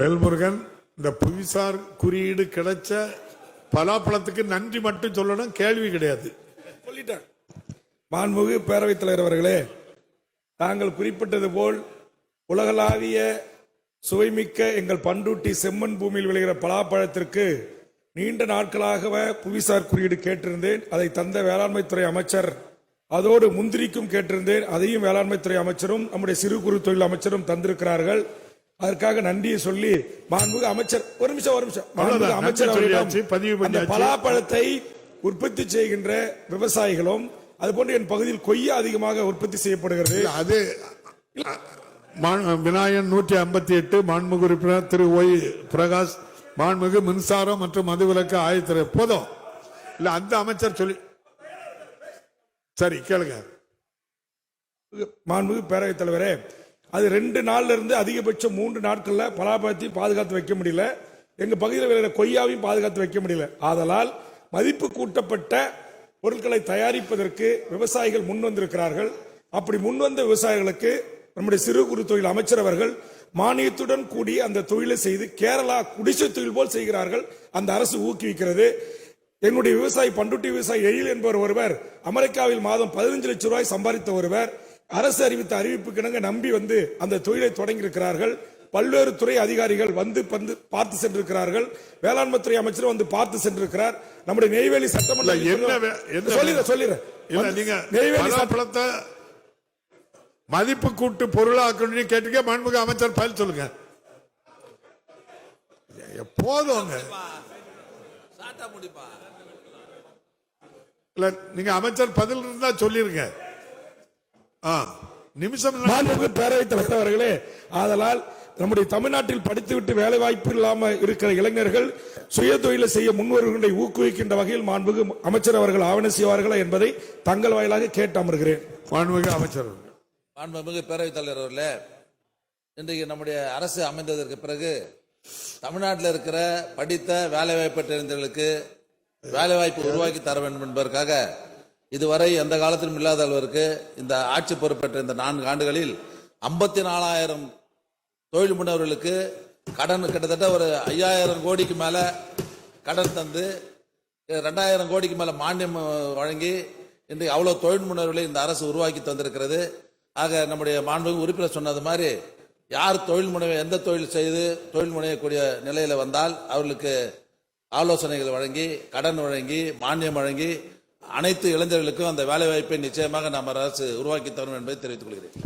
வேல்முருகன் இந்த புவிசார் குறியீடு கிடைச்ச பலாப்பழத்துக்கு நன்றி மட்டும் சொல்லணும் கேள்வி கிடையாது. சொல்லிட்டேன் மாண்புமிகு பேரவைத் தலைவர் அவர்களே நாங்கள் குறிப்பிட்டது போல் உலகளாவிய சுவைமிக்க எங்கள் பண்டூட்டி செம்மண் பூமியில் விளைகிற பலாப்பழத்திற்கு நீண்ட நாட்களாக புவிசார் குறியீடு கேட்டிருந்தேன். அதை தந்த வேளாண்மைத்துறை அமைச்சர் அதோடு முந்திரிக்கும் கேட்டிருந்தேன். அதையும் வேளாண்மைத்துறை அமைச்சரும் நம்முடைய சிறு குறு தொழில் அமைச்சரும் தந்திருக்கிறார்கள். அதற்காக நன்றியை சொல்லி மாண்புமிகு அமைச்சர் ஒரு நிமிஷம் ஒரு நிமிஷம். மாண்புமிகு. அமைச்சர் அவர்களிடம் பதிவு அந்த. பலாப்பழத்தை உற்பத்தி செய்கின்ற விவசாயிகளும் அதுபோன்று என் பகுதியில் கொய்யா அதிகமாக உற்பத்தி செய்யப்படுகிறது. அது விநாயகன் நூற்றி ஐம்பத்தி எட்டு மாண்புமிகு உறுப்பினர் திரு ஒய் பிரகாஷ் மாண்புமிகு மின்சாரம் மற்றும் மதுவிலக்கு ஆயத்திரை. போதும். இல்ல அந்த அமைச்சர் சொல்லி சரி கேளுங்க. மாண்புமிகு பேரவைத் தலைவரே அது ரெண்டு நாள்ல இருந்து அதிகபட்சம் மூன்று நாட்கள்ல பலாப்பழத்தை பாதுகாத்து வைக்க முடியல. எங்க பகுதியில் விளையிற கொய்யாவையும் பாதுகாத்து வைக்க முடியல. ஆதலால் மதிப்பு கூட்டப்பட்ட பொருட்களை தயாரிப்பதற்கு விவசாயிகள் முன் வந்திருக்கிறார்கள். அப்படி முன்வந்த விவசாயிகளுக்கு நம்முடைய சிறு குறு தொழில் அமைச்சர் அவர்கள் மானியத்துடன் கூடிய அந்த தொழிலை செய்து கேரளா குடிசை தொழில் போல் செய்கிறார்கள். அந்த அரசு ஊக்குவிக்கிறது. என்னுடைய விவசாயி பண்டுட்டி விவசாயி எழில் என்பவர் ஒருவர் அமெரிக்காவில் மாதம் பதினஞ்சு லட்சம் ரூபாய் சம்பாதித்த ஒருவர் அரசு அறிவித்த அறிவிப்புக்கிணங்க நம்பி வந்து அந்த தொழிலை தொடங்கி இருக்கிறார்கள் பல்வேறு துறை அதிகாரிகள் வந்து வந்து பார்த்து சென்றிருக்கிறார்கள். வேளாண்மை துறை அமைச்சர் வந்து பார்த்து சென்றிருக்கிறார். நம்முடைய நெய்வேலி சட்டமன்ற சொல்லிடுறேன் சொல்லிடுறேன். நீங்க நெய்வேலி பலாப்பழத்தை மதிப்பு கூட்டு பொருளாக்கணும்னு கேட்டீங்க மாண்புமிகு அமைச்சர் பதில் சொல்லுங்க. போதுங்க. இல்ல நீங்க அமைச்சர் பதில் இருந்தா சொல்லிருங்க. நிமிஷம் பேரவைத் தலைவர் அவர்களே ஆதலால் நம்முடைய தமிழ்நாட்டில் படித்துவிட்டு வேலை வாய்ப்பு இல்லாம இருக்கிற இளைஞர்கள் சுய தொழிலை செய்ய முன்வருகின்ற ஊக்குவிக்கின்ற வகையில் மாண்புமிகு அமைச்சர் அவர்கள் ஆவண செய்வார்களா என்பதை தங்கள் வாயிலாக கேட்டு அமர்கிறேன் மாண்புமிகு அமைச்சர் மாண்புமிகு பேரவைத் தலைவர் அவர்களே இன்றைக்கு நம்முடைய அரசு அமைந்ததற்கு பிறகு தமிழ்நாட்டில் இருக்கிற படித்த வேலைவாய்ப்பு இளைஞர்களுக்கு வேலைவாய்ப்பு உருவாக்கி தர வேண்டும் என்பதற்காக இதுவரை எந்த காலத்திலும் இல்லாத அளவிற்கு இந்த ஆட்சி பொறுப்பேற்ற இந்த நான்கு ஆண்டுகளில் ஐம்பத்தி நாலாயிரம் தொழில் முனைவர்களுக்கு கடன் கிட்டத்தட்ட ஒரு ஐயாயிரம் கோடிக்கு மேலே கடன் தந்து ரெண்டாயிரம் கோடிக்கு மேலே மானியம் வழங்கி இன்றைக்கு அவ்வளோ தொழில் முனைவர்களை இந்த அரசு உருவாக்கி தந்திருக்கிறது. ஆக நம்முடைய மாண்புமிகு உறுப்பினர் சொன்னது மாதிரி யார் தொழில் முனைவை எந்த தொழில் செய்து தொழில் முனையக்கூடிய நிலையில் வந்தால் அவர்களுக்கு ஆலோசனைகள் வழங்கி கடன் வழங்கி மானியம் வழங்கி அனைத்து இளைஞர்களுக்கும் அந்த வேலைவாய்ப்பை நிச்சயமாக நம்ம அரசு உருவாக்கி தரும் என்பதை தெரிவித்துக் கொள்கிறேன்.